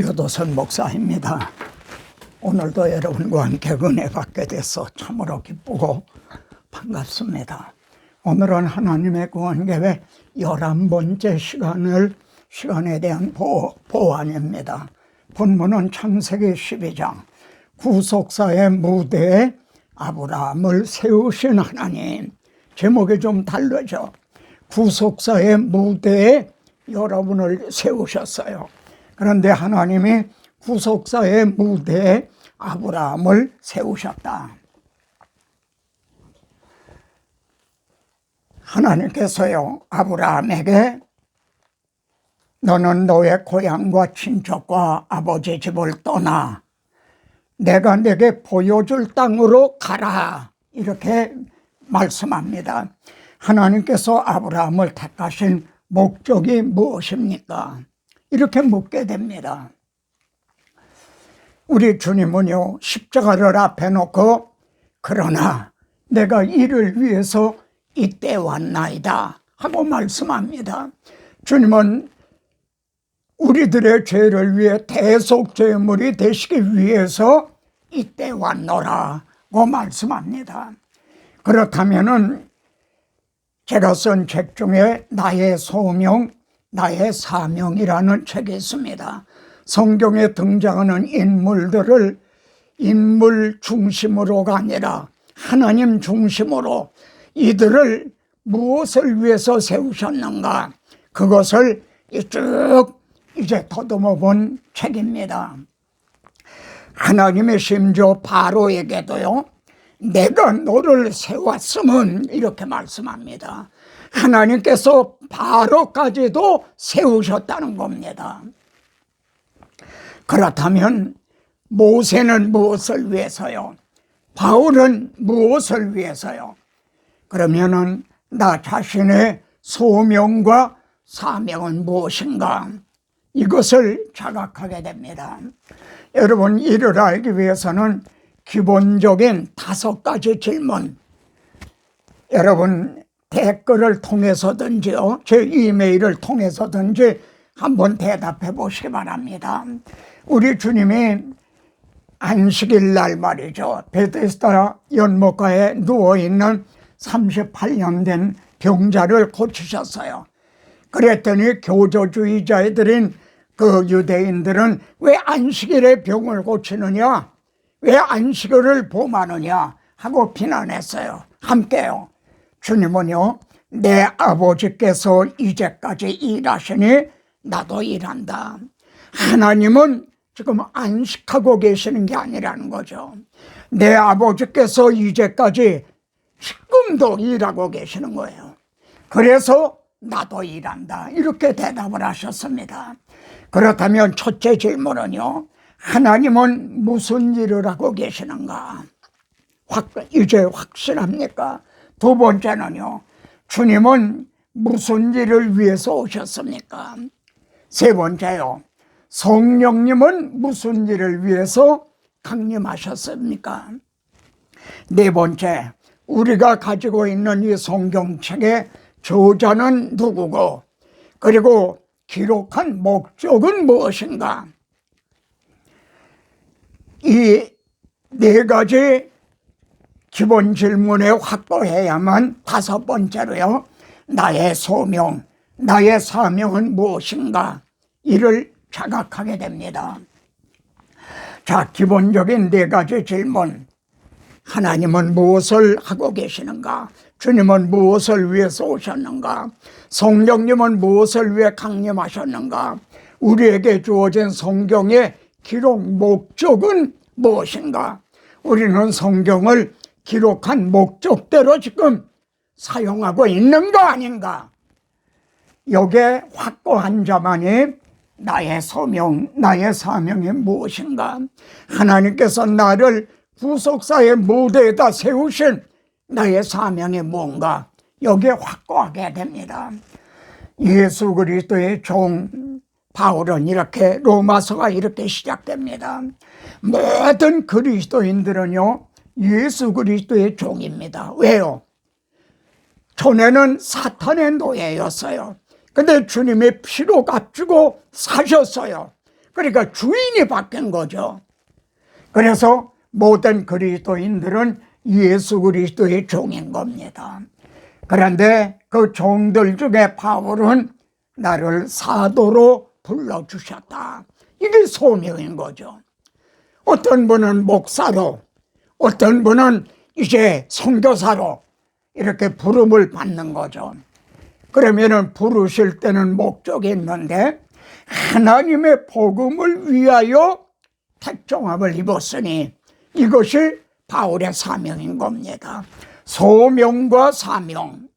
여도선 목사입니다. 오늘도 여러분과 함께 은혜 받게 돼서 참으로 기쁘고 반갑습니다. 오늘은 하나님의 구원 계획 열한 번째 시간을 시간에 대한 보, 보완입니다. 본문은 창세기 12장 구속사의 무대에 아브라함을 세우신 하나님 제목이 좀 다르죠. 구속사의 무대에 여러분을 세우셨어요. 그런데 하나님이 구속사의 무대에 아브라함을 세우셨다. 하나님께서요, 아브라함에게 너는 너의 고향과 친척과 아버지 집을 떠나 내가 내게 보여줄 땅으로 가라. 이렇게 말씀합니다. 하나님께서 아브라함을 택하신 목적이 무엇입니까? 이렇게 묻게 됩니다. 우리 주님은요, 십자가를 앞에 놓고, 그러나 내가 이를 위해서 이때 왔나이다. 하고 말씀합니다. 주님은 우리들의 죄를 위해 대속죄물이 되시기 위해서 이때 왔노라고 말씀합니다. 그렇다면은 제가 쓴 책 중에 나의 소명, 나의 사명이라는 책이 있습니다. 성경에 등장하는 인물들을 인물 중심으로가 아니라 하나님 중심으로 이들을 무엇을 위해서 세우셨는가 그것을 쭉 이제 더듬어 본 책입니다. 하나님의 심지어 바로에게도요, 내가 너를 세웠음은 이렇게 말씀합니다. 하나님께서 바로까지도 세우셨다는 겁니다. 그렇다면 모세는 무엇을 위해서요? 바울은 무엇을 위해서요? 그러면은 나 자신의 소명과 사명은 무엇인가? 이것을 자각하게 됩니다. 여러분, 이를 알기 위해서는 기본적인 다섯 가지 질문. 여러분, 댓글을 통해서든지요, 제 이메일을 통해서든지 한번 대답해 보시기 바랍니다. 우리 주님이 안식일 날 말이죠. 베데스다 연못가에 누워있는 38년 된 병자를 고치셨어요. 그랬더니 교조주의자들인 그 유대인들은 왜 안식일에 병을 고치느냐? 왜 안식일을 범하느냐? 하고 비난했어요. 함께요. 주님은요, 내 아버지께서 이제까지 일하시니 나도 일한다. 하나님은 지금 안식하고 계시는 게 아니라는 거죠. 내 아버지께서 이제까지 지금도 일하고 계시는 거예요. 그래서 나도 일한다. 이렇게 대답을 하셨습니다. 그렇다면 첫째 질문은요. 하나님은 무슨 일을 하고 계시는가? 확, 이제 확실합니까? 두 번째는요. 주님은 무슨 일을 위해서 오셨습니까? 세 번째요. 성령님은 무슨 일을 위해서 강림하셨습니까? 네 번째, 우리가 가지고 있는 이 성경책의 저자는 누구고, 그리고 기록한 목적은 무엇인가? 이 네 가지 기본 질문에 확보해야만 다섯 번째로요, 나의 소명, 나의 사명은 무엇인가? 이를 자각하게 됩니다. 자, 기본적인 네 가지 질문. 하나님은 무엇을 하고 계시는가? 주님은 무엇을 위해서 오셨는가? 성령님은 무엇을 위해 강림하셨는가? 우리에게 주어진 성경의 기록 목적은 무엇인가? 우리는 성경을 기록한 목적대로 지금 사용하고 있는 거 아닌가? 여기에 확고한 자만이 나의 소명, 나의 사명이 무엇인가? 하나님께서 나를 구속사의 무대에다 세우신 나의 사명이 뭔가? 여기에 확고하게 됩니다. 예수 그리스도의 종 바울은 이렇게 로마서가 이렇게 시작됩니다. 모든 그리스도인들은요 예수 그리스도의 종입니다. 왜요? 전에는 사탄의 노예였어요. 근데 주님이 피로 값주고 사셨어요. 그러니까 주인이 바뀐 거죠. 그래서 모든 그리스도인들은 예수 그리스도의 종인 겁니다. 그런데 그 종들 중에 바울은 나를 사도로 불러주셨다. 이게 소명인 거죠. 어떤 분은 목사로, 어떤 분은 이제 선교사로 이렇게 부름을 받는 거죠. 그러면은 부르실 때는 목적이 있는데 하나님의 복음을 위하여 택정함을 입었으니 이것이 바울의 사명인 겁니다. 소명과 사명.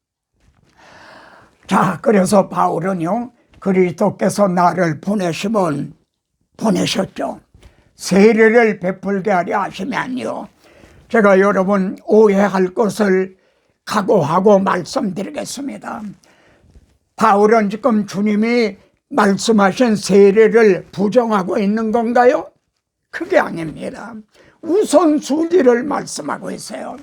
자, 그래서 바울은요, 그리스도께서 나를 보내시면 보내셨죠. 세례를 베풀게 하려 하시면요. 제가 여러분 오해할 것을 각오하고 말씀드리겠습니다. 바울은 지금 주님이 말씀하신 세례를 부정하고 있는 건가요? 그게 아닙니다. 우선순위를 말씀하고 있어요.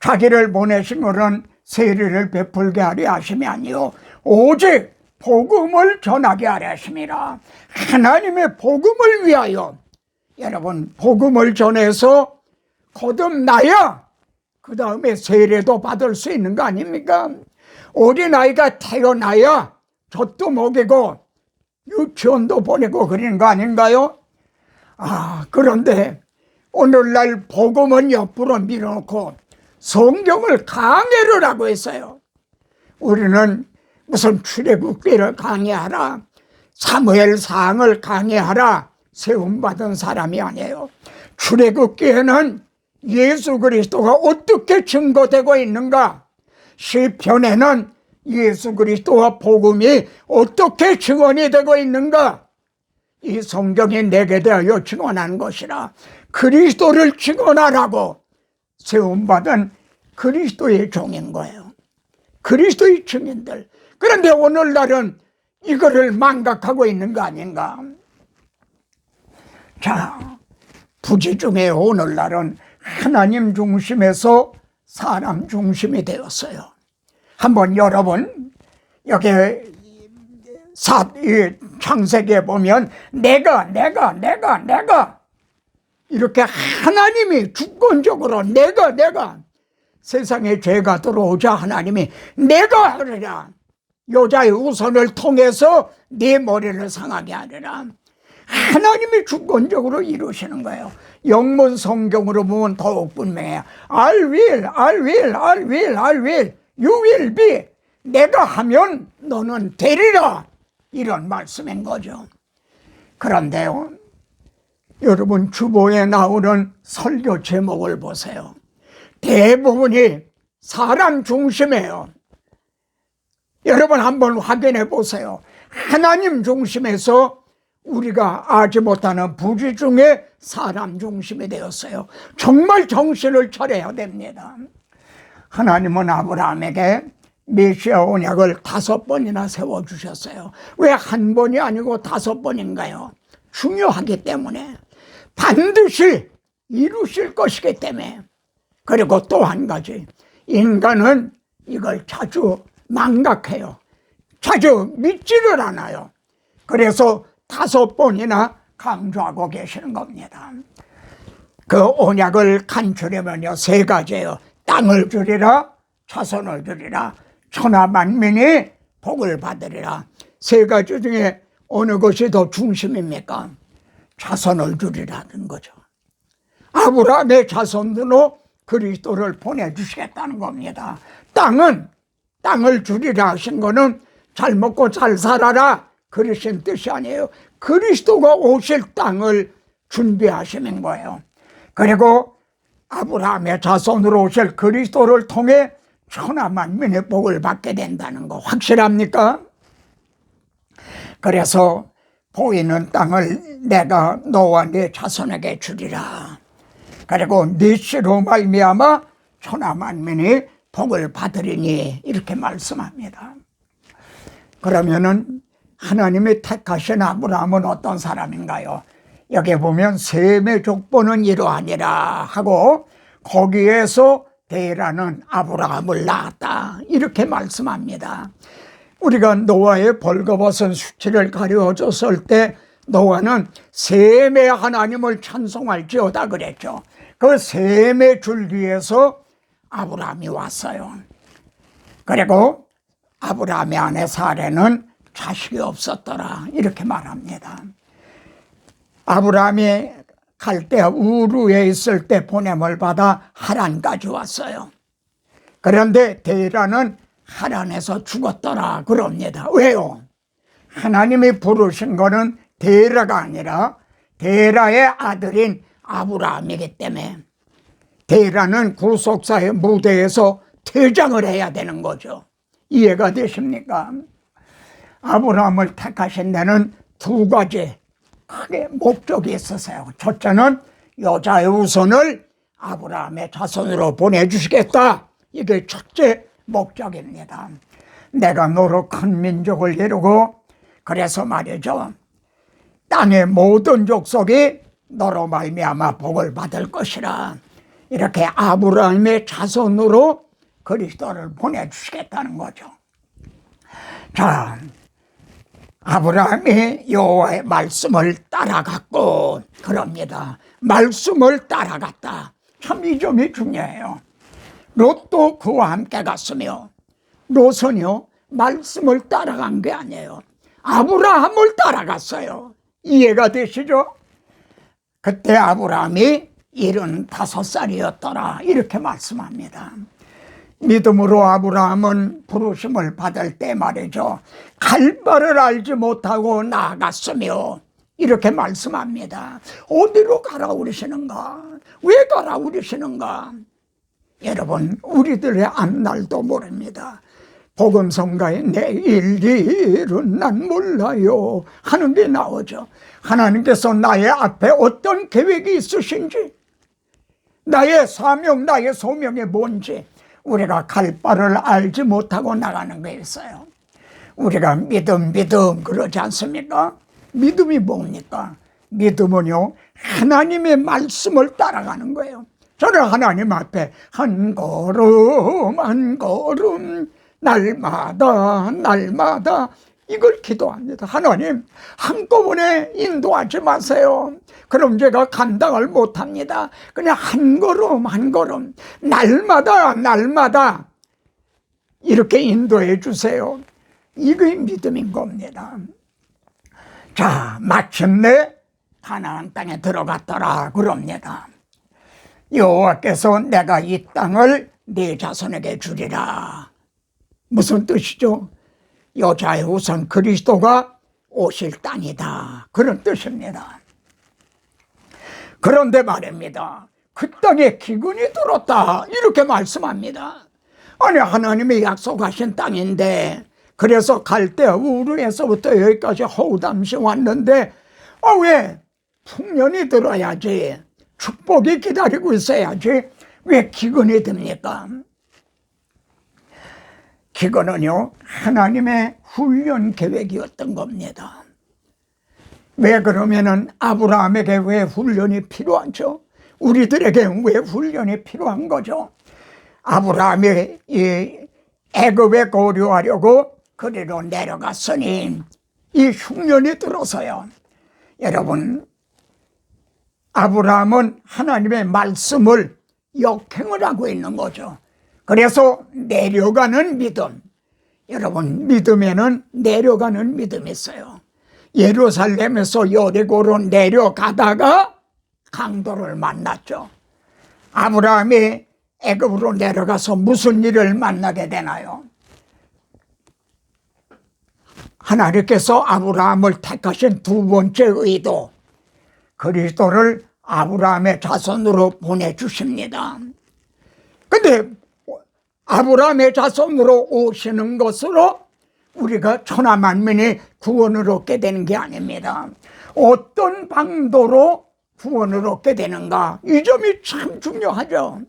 자기를 보내신 것은 세례를 베풀게 하려 하시면요. 오직 복음을 전하게 하려 하심이라. 하나님의 복음을 위하여 여러분 복음을 전해서 거듭나야 그 다음에 세례도 받을 수 있는 거 아닙니까? 어린아이가 태어나야 젖도 먹이고 유치원도 보내고 그러는 거 아닌가요? 아, 그런데 오늘날 복음은 옆으로 밀어놓고 성경을 강해를 하고 있어요. 우리는 무슨 출애굽기를 강해하라, 사무엘 사항을 강해하라 세움받은 사람이 아니에요. 출애굽기에는 예수 그리스도가 어떻게 증거되고 있는가? 시편에는 예수 그리스도와 복음이 어떻게 증언이 되고 있는가? 이 성경이 내게 대하여 증언한 것이라 그리스도를 증언하라고 세움받은 그리스도의 종인 거예요. 그리스도의 증인들. 그런데 오늘날은 이거를 망각하고 있는 거 아닌가? 자, 부지 중에 오늘날은 하나님 중심에서 사람 중심이 되었어요. 한번 여러분 여기 사, 이 창세기에 보면 내가 내가 내가 내가 이렇게 하나님이 주권적으로 내가 내가 세상에 죄가 들어오자 하나님이 내가 하리라 여자의 우선을 통해서 네 머리를 상하게 하리라 하나님이 주권적으로 이루시는 거예요. 영문 성경으로 보면 더욱 분명해요. I will, I will, I will, I will, you will be. 내가 하면 너는 되리라. 이런 말씀인 거죠. 그런데요, 여러분 주보에 나오는 설교 제목을 보세요. 대부분이 사람 중심이에요. 여러분 한번 확인해 보세요. 하나님 중심에서 우리가 알지 못하는 부지 중에 사람 중심이 되었어요. 정말 정신을 차려야 됩니다. 하나님은 아브라함에게 메시아 언약을 다섯 번이나 세워주셨어요. 왜 한 번이 아니고 다섯 번인가요? 중요하기 때문에 반드시 이루실 것이기 때문에 그리고 또 한 가지 인간은 이걸 자주 망각해요. 자주 믿지를 않아요. 그래서 다섯 번이나 강조하고 계시는 겁니다. 그 언약을 간추려면요 세 가지예요. 땅을 주리라, 자손을 주리라, 천하 만민이 복을 받으리라. 세 가지 중에 어느 것이 더 중심입니까? 자손을 주리라는 거죠. 아브라함의 자손으로 그리스도를 보내주시겠다는 겁니다. 땅은 땅을 주리라 하신 거는 잘 먹고 잘 살아라 그러신 뜻이 아니에요. 그리스도가 오실 땅을 준비하시는 거예요. 그리고 아브라함의 자손으로 오실 그리스도를 통해 천하 만민의 복을 받게 된다는 거 확실합니까? 그래서 보이는 땅을 내가 너와 네 자손에게 주리라. 그리고 네 씨로 말미암아 천하 만민이 복을 받으리니 이렇게 말씀합니다. 그러면은 하나님이 택하신 아브라함은 어떤 사람인가요? 여기 보면 셈의 족보는 이러하니라 하고 거기에서 대라는 아브라함을 낳았다 이렇게 말씀합니다. 우리가 노아의 벌거벗은 수치를 가려줬을 때 노아는 셈의 하나님을 찬송할지어다 그랬죠. 그 셈의 줄기에서 아브라함이 왔어요. 그리고 아브라함의 아내 사례는 자식이 없었더라 이렇게 말합니다. 아브라함이 갈대 우루에 있을 때 보냄을 받아 하란까지 왔어요. 그런데 데라는 하란에서 죽었더라 그럽니다. 왜요? 하나님이 부르신 거는 데라가 아니라 데라의 아들인 아브라함이기 때문에 데라는 구속사의 무대에서 퇴장을 해야 되는 거죠. 이해가 되십니까? 아브라함을 택하신 데는 두 가지 크게 목적이 있었어요. 첫째는 여자의 우선을 아브라함의 자손으로 보내주시겠다. 이게 첫째 목적입니다. 내가 너로 큰 민족을 이루고 그래서 말이죠. 땅의 모든 족속이 너로 말미암아 복을 받을 것이라. 이렇게 아브라함의 자손으로 그리스도를 보내주시겠다는 거죠. 자, 아브라함이 여호와의 말씀을 따라갔고 그럽니다. 말씀을 따라갔다. 참 이 점이 중요해요. 롯도 그와 함께 갔으며 롯은요 말씀을 따라간 게 아니에요. 아브라함을 따라갔어요. 이해가 되시죠? 그때 아브라함이 일흔 다섯 살이었더라 이렇게 말씀합니다. 믿음으로 아브라함은 부르심을 받을 때 말이죠. 갈 바를 알지 못하고 나아갔으며 이렇게 말씀합니다. 어디로 가라 그러시는가? 왜 가라 그러시는가? 여러분, 우리들의 앞날도 모릅니다. 복음성가에 내 일일은 난 몰라요 하는 게 나오죠. 하나님께서 나의 앞에 어떤 계획이 있으신지, 나의 사명, 나의 소명이 뭔지, 우리가 갈 바를 알지 못하고 나가는 게 있어요. 우리가 믿음, 믿음 그러지 않습니까? 믿음이 뭡니까? 믿음은요, 하나님의 말씀을 따라가는 거예요. 저는 하나님 앞에 한 걸음, 한 걸음, 날마다, 날마다 이걸 기도합니다. 하나님, 한꺼번에 인도하지 마세요. 그럼 제가 감당을 못합니다. 그냥 한 걸음, 한 걸음, 날마다, 날마다 이렇게 인도해 주세요. 이게 믿음인 겁니다. 자, 마침내 가나안 땅에 들어갔더라 그럽니다. 여호와께서 내가 이 땅을 네 자손에게 주리라. 무슨 뜻이죠? 여자의 우선 그리스도가 오실 땅이다. 그런 뜻입니다. 그런데 말입니다. 그 땅에 기근이 들었다. 이렇게 말씀합니다. 아니, 하나님이 약속하신 땅인데, 그래서 갈대 우르에서부터 여기까지 허우담시 왔는데, 아, 왜? 풍년이 들어야지. 축복이 기다리고 있어야지. 왜 기근이 듭니까? 기근은요, 하나님의 훈련 계획이었던 겁니다. 왜 그러면은 아브라함에게 왜 훈련이 필요하죠? 우리들에게 왜 훈련이 필요한 거죠? 아브라함이 이 애굽에 거류하려고 그리로 내려갔으니 이 흉년이 들어서요. 여러분, 아브라함은 하나님의 말씀을 역행을 하고 있는 거죠. 그래서 내려가는 믿음. 여러분, 믿음에는 내려가는 믿음이 있어요. 예루살렘에서 여리고로 내려가다가 강도를 만났죠. 아브라함이 애굽으로 내려가서 무슨 일을 만나게 되나요? 하나님께서 아브라함을 택하신 두 번째 의도, 그리스도를 아브라함의 자손으로 보내주십니다. 근데 아브라함의 자손으로 오시는 것으로 우리가 천하 만민이 구원을 얻게 되는 게 아닙니다. 어떤 방도로 구원을 얻게 되는가? 이 점이 참 중요하죠.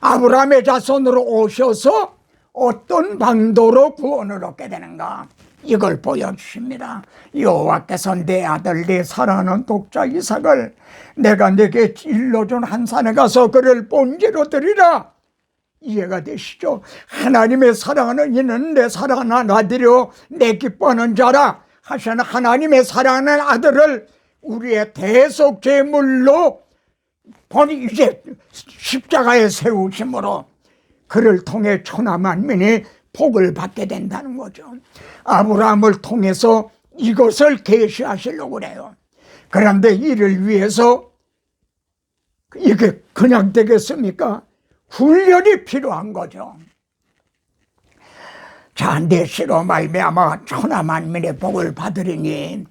아브라함의 자손으로 오셔서 어떤 방도로 구원을 얻게 되는가? 이걸 보여주십니다. 여호와께서 내 아들 내 사랑하는 독자 이삭을 내가 내게 일러준 한 산에 가서 그를 본지로 드리라. 이해가 되시죠? 하나님의 사랑하는 이는 내 사랑하는 아들이요 내 기뻐하는 자라 하신 하나님의 사랑하는 아들을 우리의 대속 제물로 본이 이제 십자가에 세우심으로 그를 통해 천하 만민이 복을 받게 된다는 거죠. 아브라함을 통해서 이것을 계시하시려고 그래요. 그런데 이를 위해서 이게 그냥 되겠습니까? 훈련이 필요한 거죠. 자, 내 시로 말미암아 천하만민의 복을 받으리니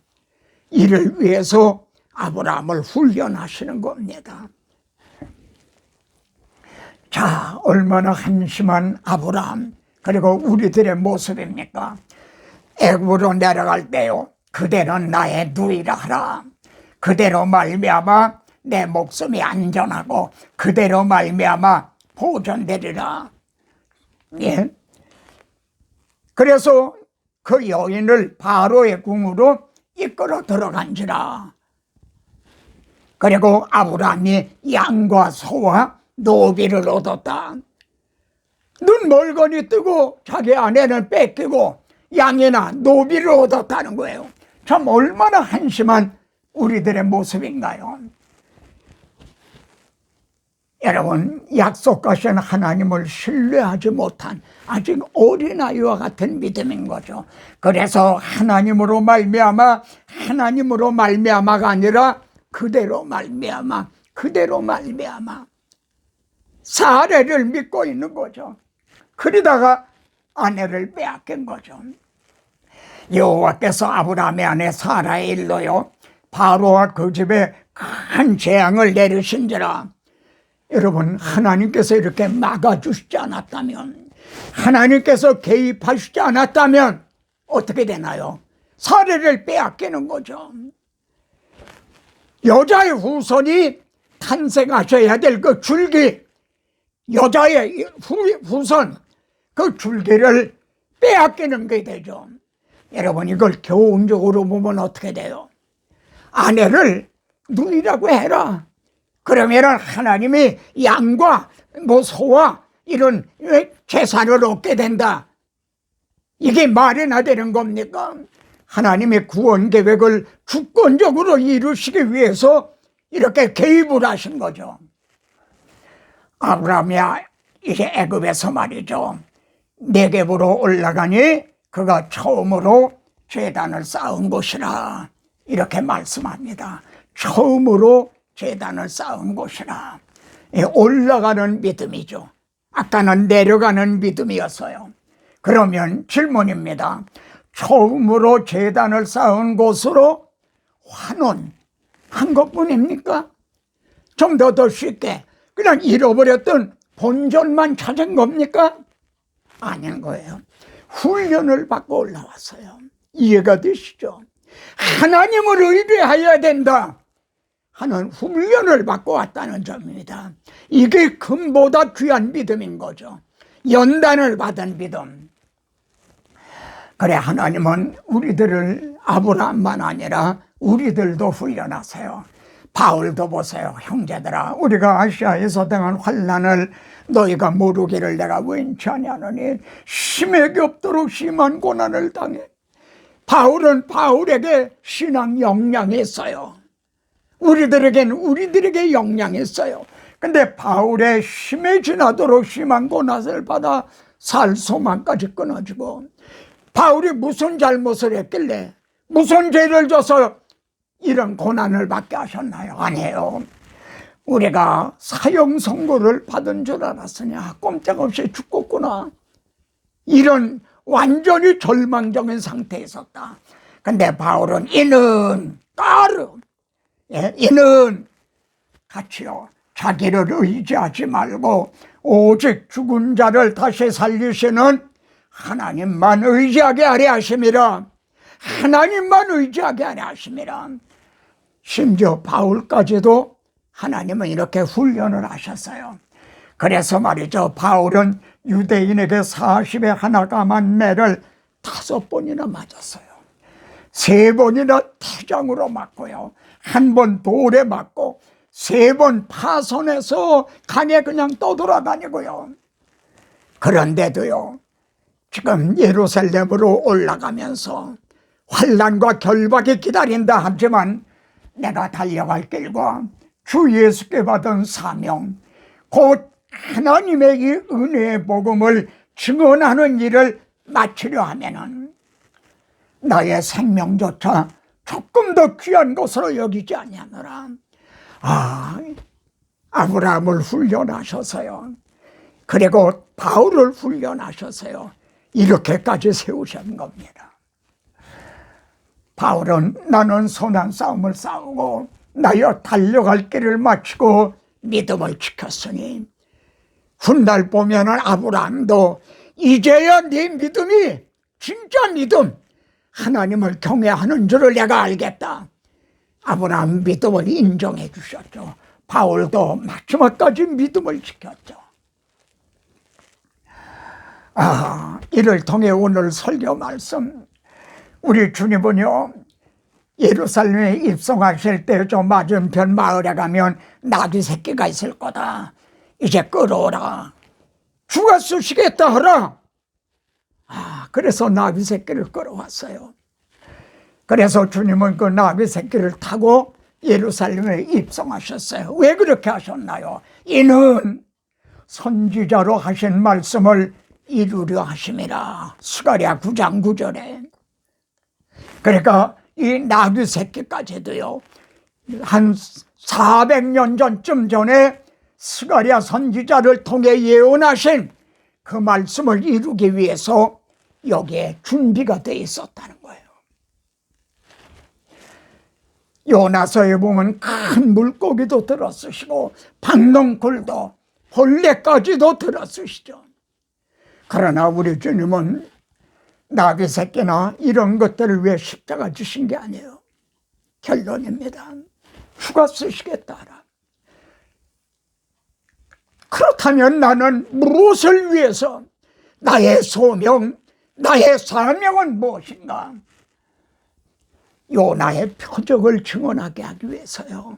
이를 위해서 아브라함을 훈련하시는 겁니다. 자, 얼마나 한심한 아브라함 그리고 우리들의 모습입니까? 애굽으로 내려갈 때요. 그대는 나의 누이라 하라. 그대로 말미암아 내 목숨이 안전하고 그대로 말미암아 보존되리라. 예. 그래서 그 여인을 바로의 궁으로 이끌어 들어간지라. 그리고 아브라함이 양과 소와 노비를 얻었다. 눈 멀거니 뜨고 자기 아내는 뺏기고 양이나 노비를 얻었다는 거예요. 참 얼마나 한심한 우리들의 모습인가요? 여러분, 약속하신 하나님을 신뢰하지 못한 아직 어린아이와 같은 믿음인 거죠. 그래서 하나님으로 말미암아 하나님으로 말미암아가 아니라 그대로 말미암아 그대로 말미암아 사례를 믿고 있는 거죠. 그러다가 아내를 빼앗긴 거죠. 여호와께서 아브라함의 아내 사라의 일로요 바로와 그 집에 큰 재앙을 내리신지라 여러분 하나님께서 이렇게 막아주시지 않았다면 하나님께서 개입하시지 않았다면 어떻게 되나요? 사례를 빼앗기는 거죠. 여자의 후손이 탄생하셔야 될 그 줄기 여자의 후, 후손 그 줄기를 빼앗기는 게 되죠. 여러분 이걸 교훈적으로 보면 어떻게 돼요? 아내를 누이라고 해라. 그러면 하나님이 양과 뭐 소와 이런 재산을 얻게 된다. 이게 말이나 되는 겁니까? 하나님의 구원 계획을 주권적으로 이루시기 위해서 이렇게 개입을 하신 거죠. 아브라함이 이제 애굽에서 말이죠. 내게부로 올라가니 그가 처음으로 재단을 쌓은 곳이라 이렇게 말씀합니다. 처음으로 재단을 쌓은 곳이라 예, 올라가는 믿음이죠. 아까는 내려가는 믿음이었어요. 그러면 질문입니다. 처음으로 재단을 쌓은 곳으로 환원한 것뿐입니까? 좀 더 더 쉽게 그냥 잃어버렸던 본전만 찾은 겁니까? 아닌 거예요. 훈련을 받고 올라왔어요. 이해가 되시죠? 하나님을 의뢰해야 된다 하는 훈련을 받고 왔다는 점입니다. 이게 금보다 귀한 믿음인 거죠. 연단을 받은 믿음. 그래 하나님은 우리들을 아브라함만 아니라 우리들도 훈련하세요. 바울도 보세요. 형제들아 우리가 아시아에서 당한 환란을 너희가 모르기를 내가 왠지 아냐느니 심하게 없도록 심한 고난을 당해. 바울은 바울에게 신앙 역량이 있어요. 우리들에게는 우리들에게 있어요. 근데 바울의 심해 지나도록 심한 고난을 받아 살 소망까지 끊어지고 바울이 무슨 잘못을 했길래 무슨 죄를 져서 이런 고난을 받게 하셨나요? 아니에요. 우리가 사형 선고를 받은 줄 알았으냐 꼼짝없이 죽겠구나 이런 완전히 절망적인 상태에 있었다 근데 바울은 이는 까르 예, 이는 같이요 자기를 의지하지 말고 오직 죽은 자를 다시 살리시는 하나님만 의지하게 하려 하심이라 하나님만 의지하게 하려 하심이라 심지어 바울까지도 하나님은 이렇게 훈련을 하셨어요. 그래서 말이죠. 바울은 유대인에게 40에 하나 감한 매를 다섯 번이나 맞았어요. 세 번이나 태장으로 맞고요. 한 번 돌에 맞고 세 번 파손해서 강에 그냥 떠돌아다니고요. 그런데도요. 지금 예루살렘으로 올라가면서 환란과 결박이 기다린다 하지만 내가 달려갈 길과 주 예수께 받은 사명 곧 하나님의 이 은혜의 복음을 증언하는 일을 마치려 하면은 나의 생명조차 조금 더 귀한 것으로 여기지 아니하노라. 아, 아브라함을 훈련하셔서요. 그리고 바울을 훈련하셔서요. 이렇게까지 세우신 겁니다. 바울은 나는 선한 싸움을 싸우고 나여 달려갈 길을 마치고 믿음을 지켰으니 훗날 보면은 아브라함도 이제야 네 믿음이 진짜 믿음 하나님을 경외하는 줄을 내가 알겠다. 아브라함 믿음을 인정해 주셨죠. 바울도 마지막까지 믿음을 지켰죠. 아, 이를 통해 오늘 설교 말씀 우리 주님은요 예루살렘에 입성하실 때 저 맞은편 마을에 가면 나귀 새끼가 있을 거다. 이제 끌어오라. 주가 쓰시겠다 하라. 아, 그래서 나귀 새끼를 끌어왔어요. 그래서 주님은 그 나귀 새끼를 타고 예루살렘에 입성하셨어요. 왜 그렇게 하셨나요? 이는 선지자로 하신 말씀을 이루려 하심이라. 스가랴 9장 9절에. 그러니까 이 나귀 새끼까지도요. 한 400년 전쯤 전에 스가랴 선지자를 통해 예언하신 그 말씀을 이루기 위해서 여기에 준비가 돼 있었다는 거예요. 요나서에 보면 큰 물고기도 들어쓰시고 박농굴도 벌레까지도 들어쓰시죠. 그러나 우리 주님은 나귀 새끼나 이런 것들을 왜 십자가 주신 게 아니에요. 결론입니다. 휴가 쓰시겠다라. 그렇다면 나는 무엇을 위해서 나의 소명, 나의 사명은 무엇인가? 요나의 표적을 증언하게 하기 위해서요.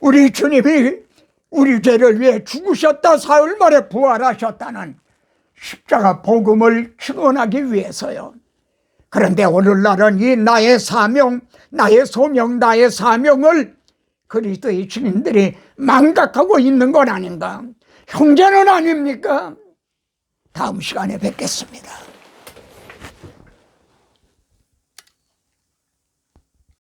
우리 주님이 우리 죄를 위해 죽으셨다 사흘 만에 부활하셨다는 십자가 복음을 증언하기 위해서요. 그런데 오늘날은 이 나의 사명, 나의 소명, 나의 사명을 그리스도의 주님들이 망각하고 있는 건 아닌가? 형제는 아닙니까? 다음 시간에 뵙겠습니다.